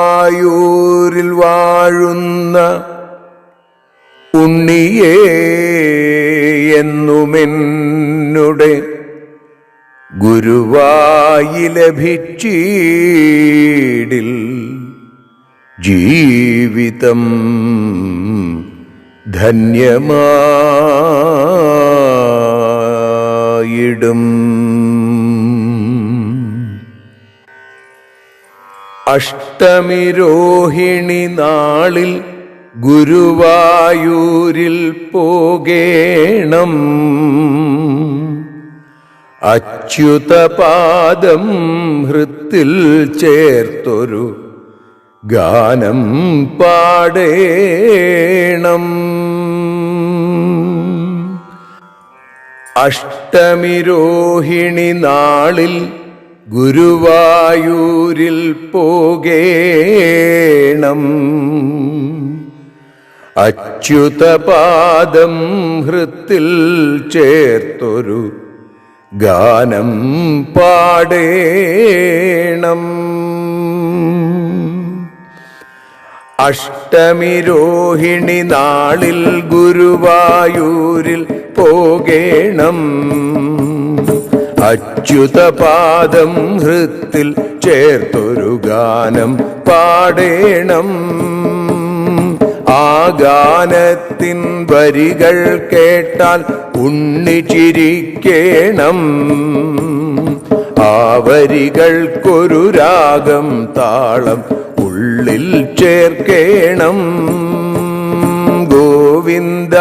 ഗുരുവായൂരിൽ വാഴുന്ന ഉണ്ണിയേ എന്നുമെന്നുടെ ഗുരുവായി ലഭിച്ചീടിൽ ജീവിതം ധന്യമായിടും. അഷ്ടമിരോഹിണി നാളിൽ ഗുരുവായൂരിൽ പോകേണം. അച്യുതപാദം ഹൃത്തിൽ ചേർത്തൊരു ഗാനം പാടേണം. അഷ്ടമിരോഹിണി നാളിൽ ഗുരുവായൂരിൽ പോകേണം. അച്യുതപാദം ഹൃത്തിൽ ചേർത്തൊരു ഗാനം പാടേണം. അഷ്ടമിരോഹിണി നാളിൽ ഗുരുവായൂരിൽ പോകേണം. അച്യുതപാദം ഹൃത്തിൽ ചേർത്തൊരു ഗാനം പാടേണം. ആ ഗാനത്തിൻ വരികൾ കേട്ടാൽ ഉണ്ണി ചിരിക്കേണം ആ വരികൾക്കൊരു രാഗം താളം ഉള്ളിൽ ചേർക്കേണം. ഗോവിന്ദ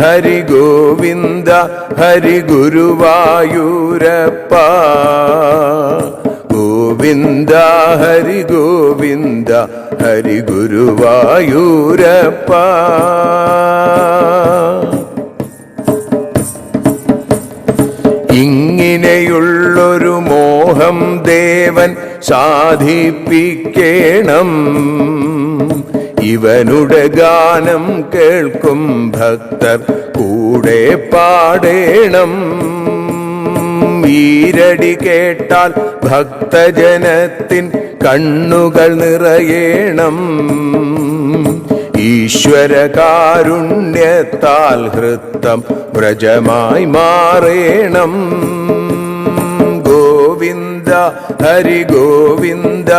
ഹരി ഗോവിന്ദ ഹരി ഗുരുവായൂരപ്പ. ഗോവിന്ദ ഹരി ഗോവിന്ദ ഹരി ഗുരുവായൂരപ്പ. ഇങ്ങനെയുള്ളൊരു മോഹം ദേവൻ സാധിപ്പിക്കേണം. ഇവനുടെ ഗാനം കേൾക്കും ഭക്തർ കൂടെ പാടേണം. ഈരടി കേട്ടാൽ ഭക്തജനത്തിൻ കണ്ണുകൾ നിറയേണം. ഈശ്വരകാരുണ്യത്താൽ ഹൃത്തം വ്രജമായി മാറേണം. ഗോവിന്ദ ഹരി ഗോവിന്ദ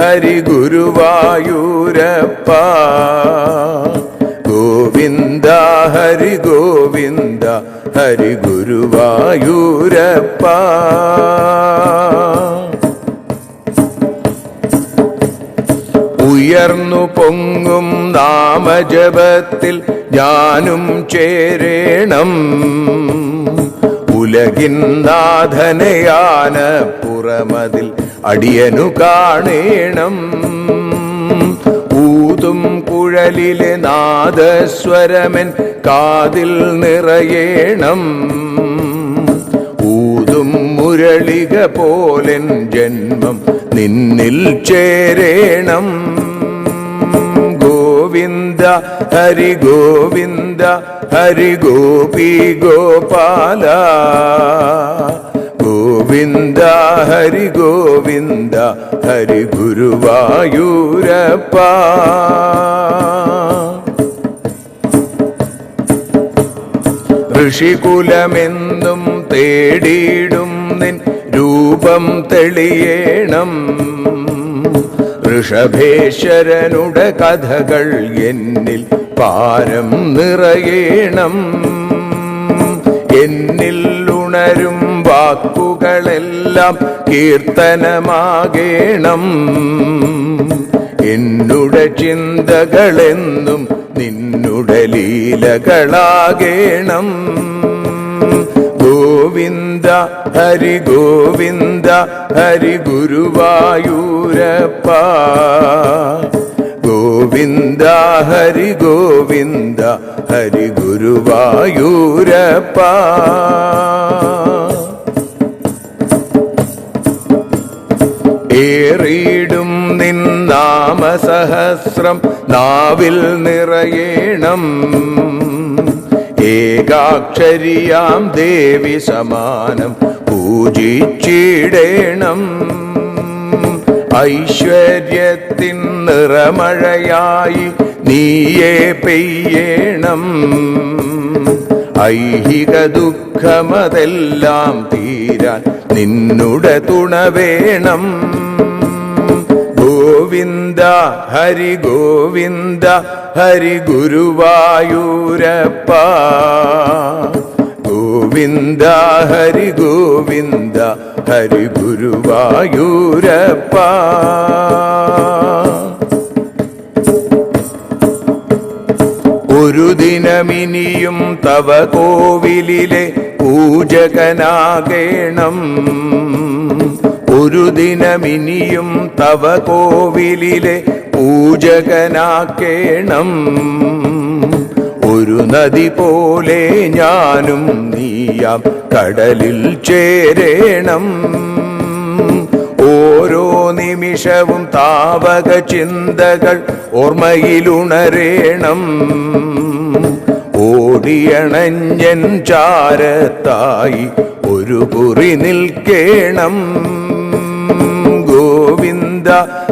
ഹരി ഗുരുവായൂരപ്പ. ഗോവിന്ദ ഹരി ഗോവിന്ദ ഹരി ഗുരുവായൂരപ്പ. ഉയർന്നു പൊങ്ങും നാമജപത്തിൽ ഞാനും ചേരേണം. ഉലകിൻ നാഥനയാന പുറമതിൽ അടിയനു കാണേണം. ഊതും കുഴലിലെ നാദസ്വരമൻ കാതിൽ നിറയേണം. ഊതും മുരളിക പോലൻ ജന്മം നിന്നിൽ ചേരേണം. ഗോവിന്ദ ഹരി ഗോവിന്ദ ഹരി ഗോപി ഗോപാല. ഗോവിന്ദ ഹരി ഗോവിന്ദ ഹരി ഗുരുവായൂരപ്പ. ഋഷികുലമെന്നും തേടിയിടും നിൻ രൂപം തെളിയേണം. ഋഷഭേശ്വരനുടെ കഥകൾ എന്നിൽ പാരം നിറയേണം. എന്നിൽ ഉണരും വാക്കുകളെല്ലാം കീർത്തനമാകേണം. എന്നുട ചിന്തകളെന്നും നിന്നുടെ ലീലകളാകേണം. ഗോവിന്ദ ഹരി ഗോവിന്ദ ഹരി ഗുരുവായൂരപ്പ. ഗോവിന്ദ ഹരി ഗോവിന്ദ ഹരി ഗുരുവായൂരപ്പ. ഏറിയിടും നിൻ നാമസഹസ്രം നാവിൽ നിറയേണം. ഏകാക്ഷരിയാം ദേവി സമാനം പൂജിച്ചിടേണം. ഐശ്വര്യത്തിൻ നിറമഴയായി നീയേ പെയ്യേണം. ഐഹിക ദുഃഖമതെല്ലാം തീരാൻ നിന്നുടെ തുണ വേണം ഗോവിന്ദ ഹരി ഗോവിന്ദ ഹരി ഗുരുവായൂരപ്പ. ഗോവിന്ദ ഹരി ഗോവിന്ദ ഹരി ഗുരുവായൂരപ്പ. ഒരു ദിനമിനിയും തവ കോവിലിലെ പൂജകനാകേണം. ഒരു ദിനമിനിയും തവ കോവിലിലെ പൂജകനാക്കേണം. ഒരു നദി പോലെ ഞാനും നീയാം കടലിൽ ചേരേണം. ഓരോ നിമിഷവും താവക ചിന്തകൾ ഓർമ്മയിലുണരേണം ഓടിയണഞ്ഞൻ ചാരത്തായി ഒരു കുറി നിൽക്കേണം. ഗോവിന്ദ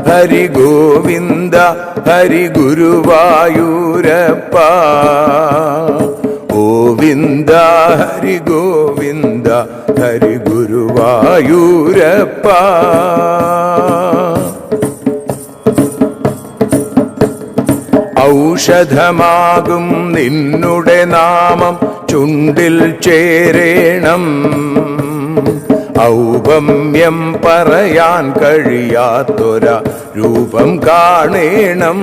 ഹരി ഗോവിന്ദ ഹരി ഗുരുവായൂരപ്പ. ഗോവിന്ദ ഹരി ഗോവിന്ദ ഹരി ഗുരുവായൂരപ്പ. ഔഷധമാകും നിന്നുടെ നാമം ചുണ്ടിൽ ചേരേണം. ഔപമ്യം പറയാൻ കഴിയാത്തൊര രൂപം കാണേണം.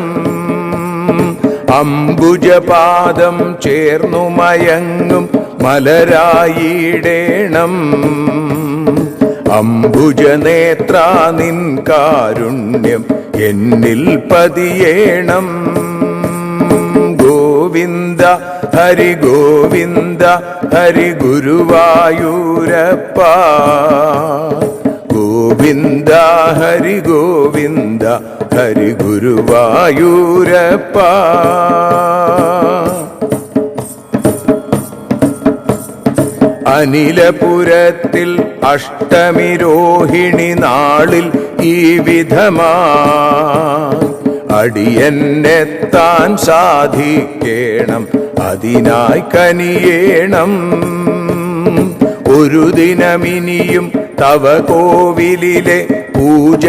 അംബുജപാദം ചേർന്നു മയങ്ങും മലരായിടേണം. അംബുജനേത്ര നിൻ കാരുണ്യം എന്നിൽ പതിയേണം. ഗോവിന്ദ ഹരി ഗോവിന്ദ ഹരി ഗുരുവായൂരപ്പ ഗോവിന്ദ ഹരി ഗോവിന്ദ ഹരി ഗുരുവായൂരപ്പ അനിലപുരത്തിൽ അഷ്ടമിരോഹിണി നാളിൽ ഈ വിധമാ. അടിയന്നെത്താൻ സാധിക്കേണം അതിനായി കനിയേണം. ഒരു ദിനമിനിയും തവ കോവിലിലെ പൂജകനാക്കേണം.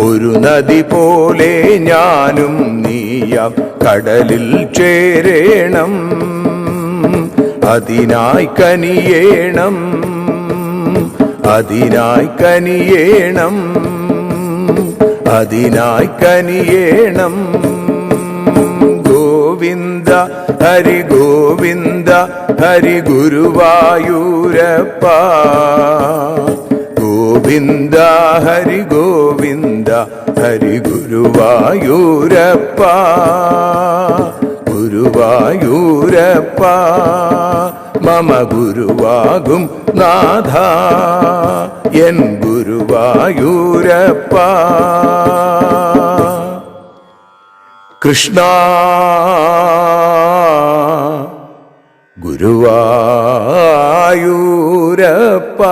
ഒരു നദി പോലെ ഞാനും നീയാം കടലിൽ ചേരേണം അതിനായി കനിയേണം അതിനായി കനിയേണം. അതിനായി കനിയേണം ഗോവിന്ദ ഹരി ഗോവിന്ദ ഹരി ഗുരുവായൂരപ്പ. ഗോവിന്ദ ഹരി ഗോവിന്ദ ഹരി ഗുരുവായൂരപ്പ. ഗുരുവായൂരപ്പ മമ ഗുരുവാകും നാഥ. എൻ ഗുരുവായൂരപ്പ. കൃഷ്ണ ഗുരുവായൂരപ്പ.